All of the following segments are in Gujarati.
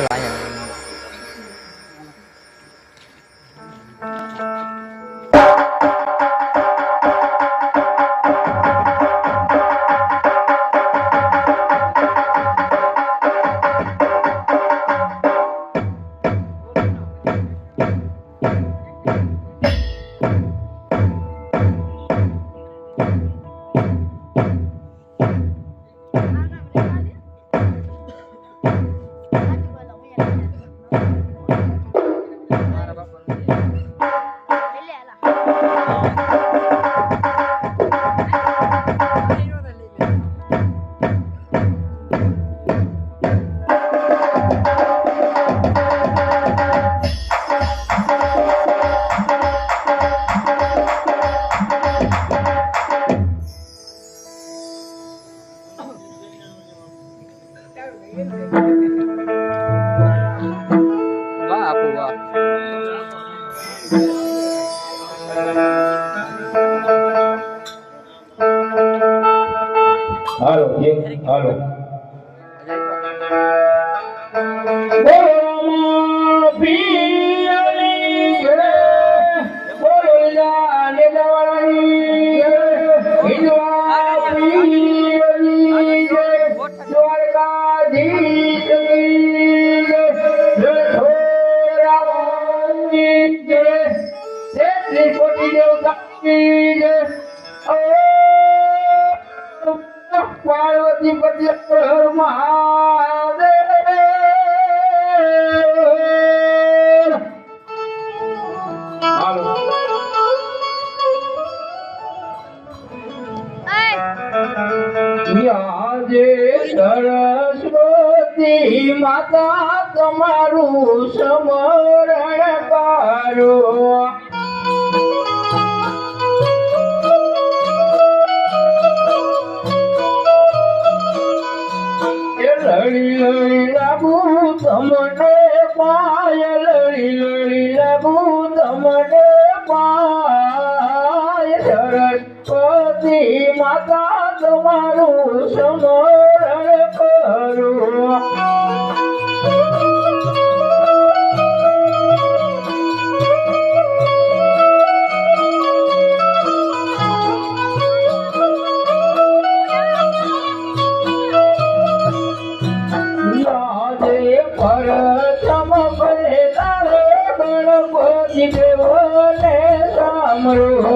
这玩意儿 માતા તમારું સમરણ કરો Maruha.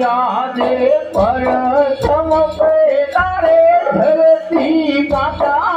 યાદે પરતમ પેલા રે ધરતી માતા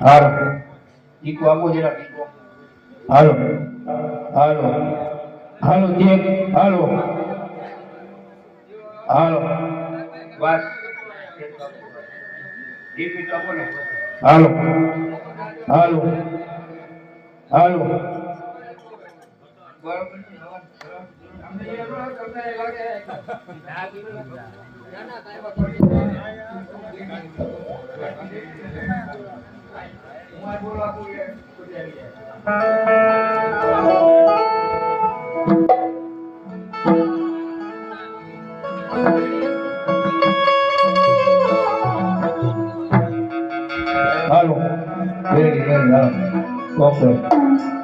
હાલો. ઈકો આપો જરા ઈકો. હાલો. હાલો. હાલો ચેક. હાલો. હાલો. બસ. હાલો. હાલો. હાલો. બરાબર. Hello. Very, very well. Awesome.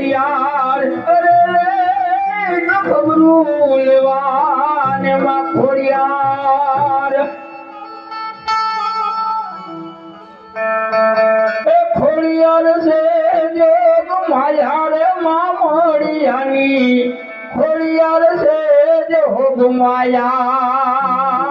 Khodiyar અરે ગભરું લેવાનમાં ખોડિયાર. ખોડિયાર છે જે માયારે માં મળિયાની માયા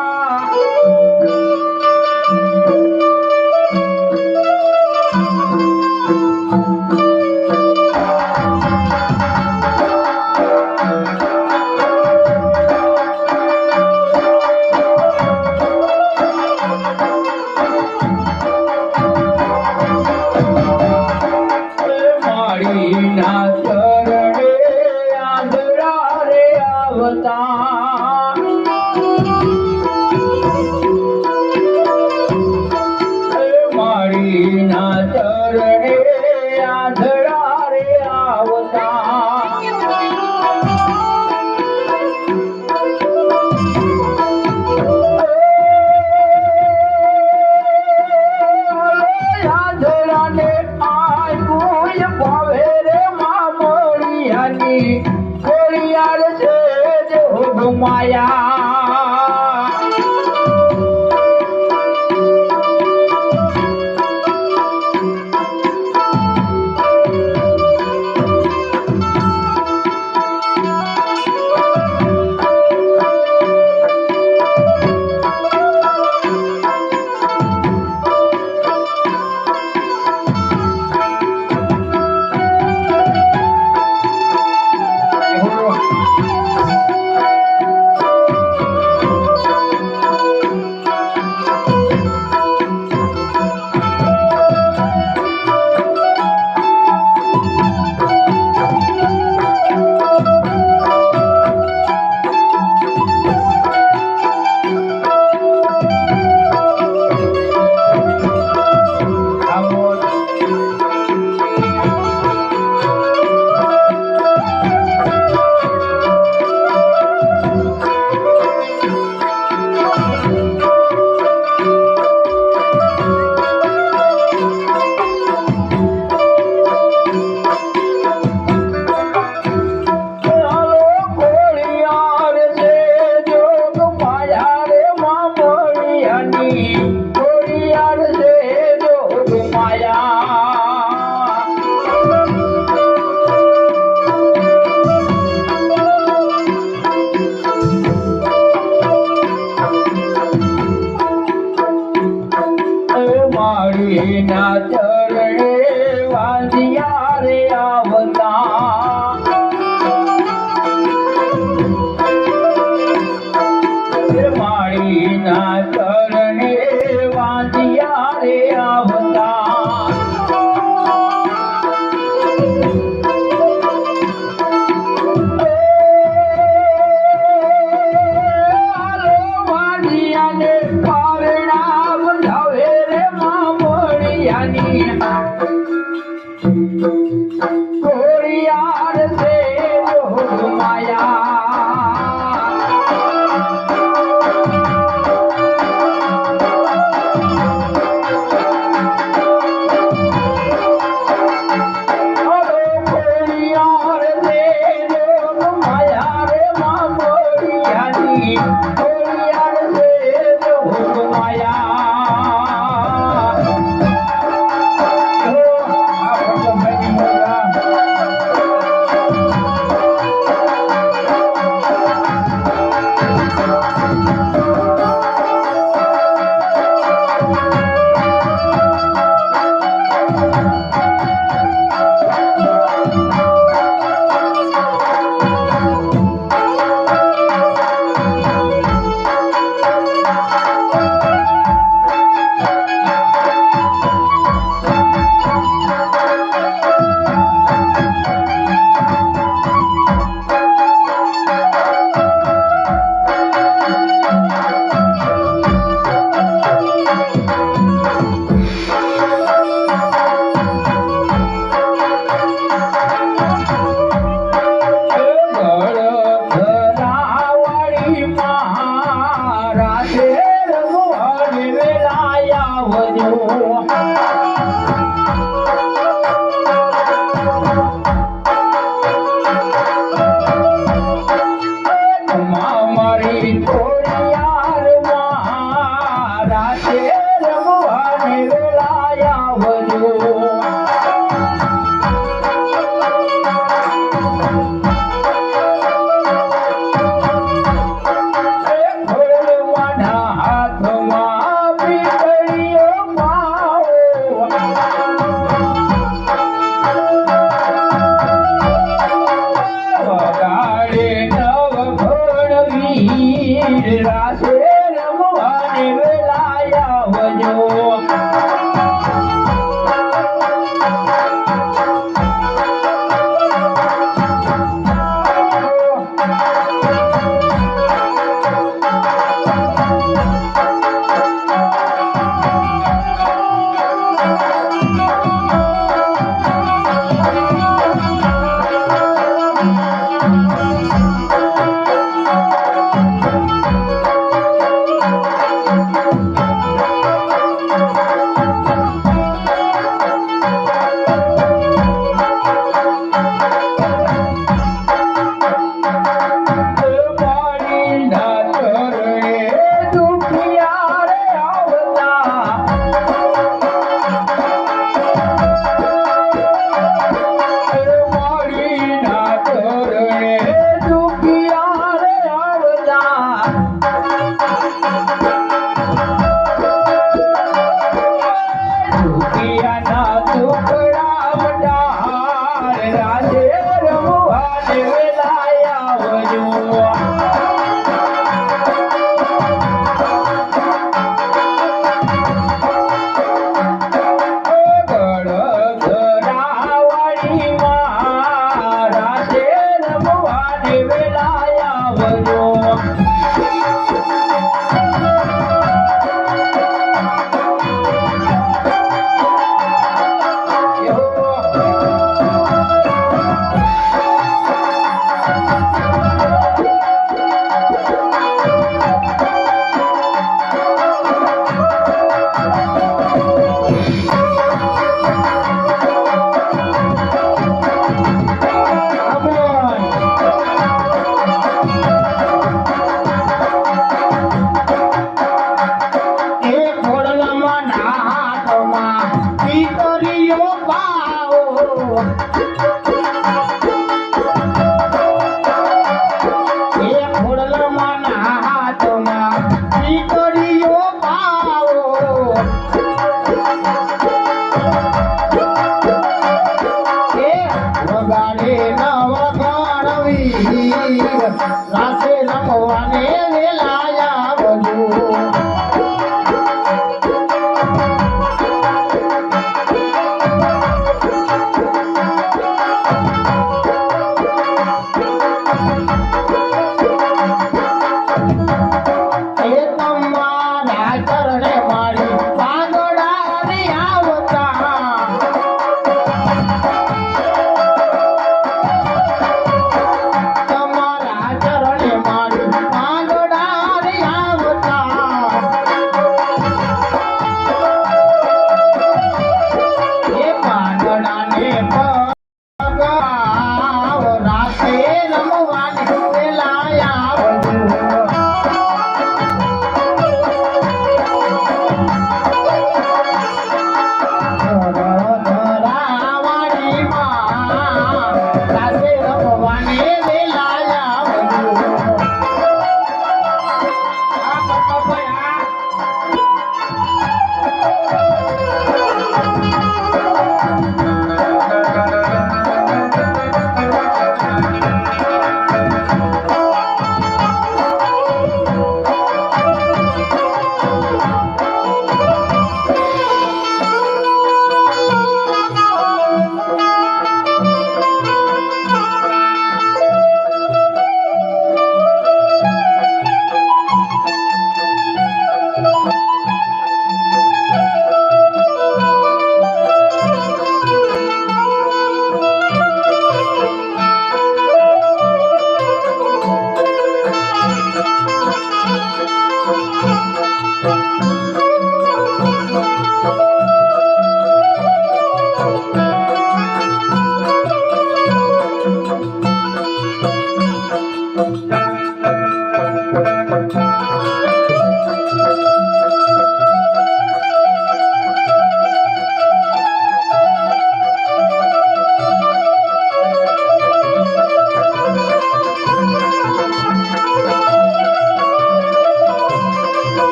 Thank you. Yeah.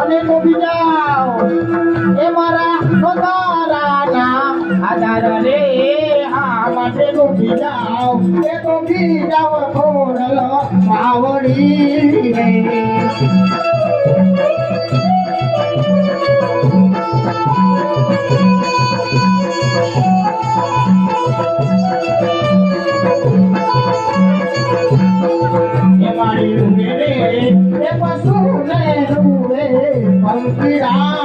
અને મોબી જાઓ એ મારા નોતારાના આધાર રે આ માટે મોબી જાઓ જાઓ, ખોરલ માવડી રે Thank. પંખીડા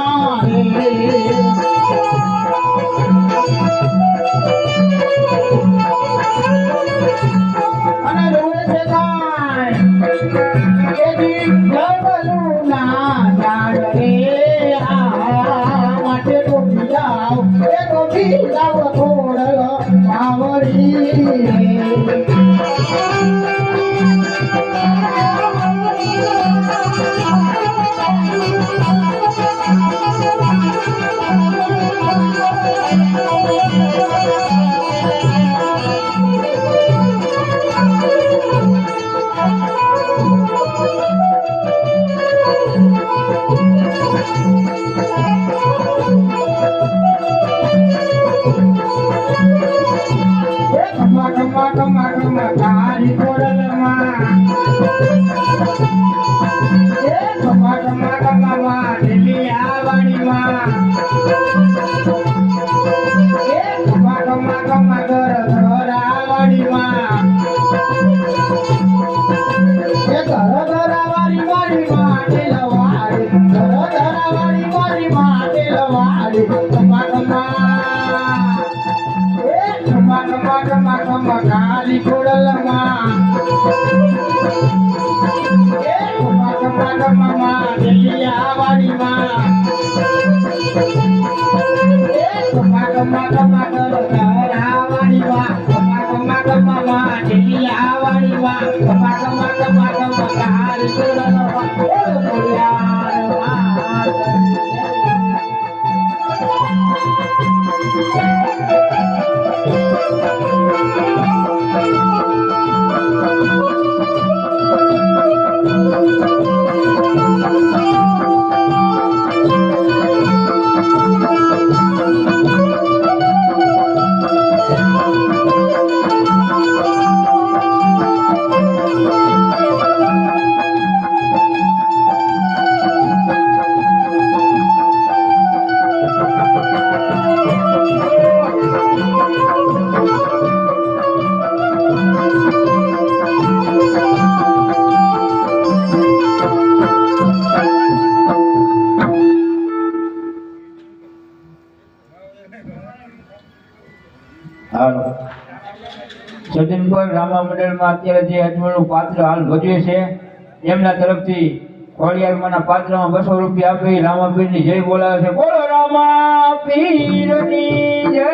ખોડિયારમાં અત્યારે જે અજમળનું પાત્ર હાલ ભજવે છે, એમના તરફથી ખોડિયારમાંના પાત્રમાં બસો રૂપિયા આપી રામાપીરની જય બોલાવે છે. બોલો રામા પીરની જય.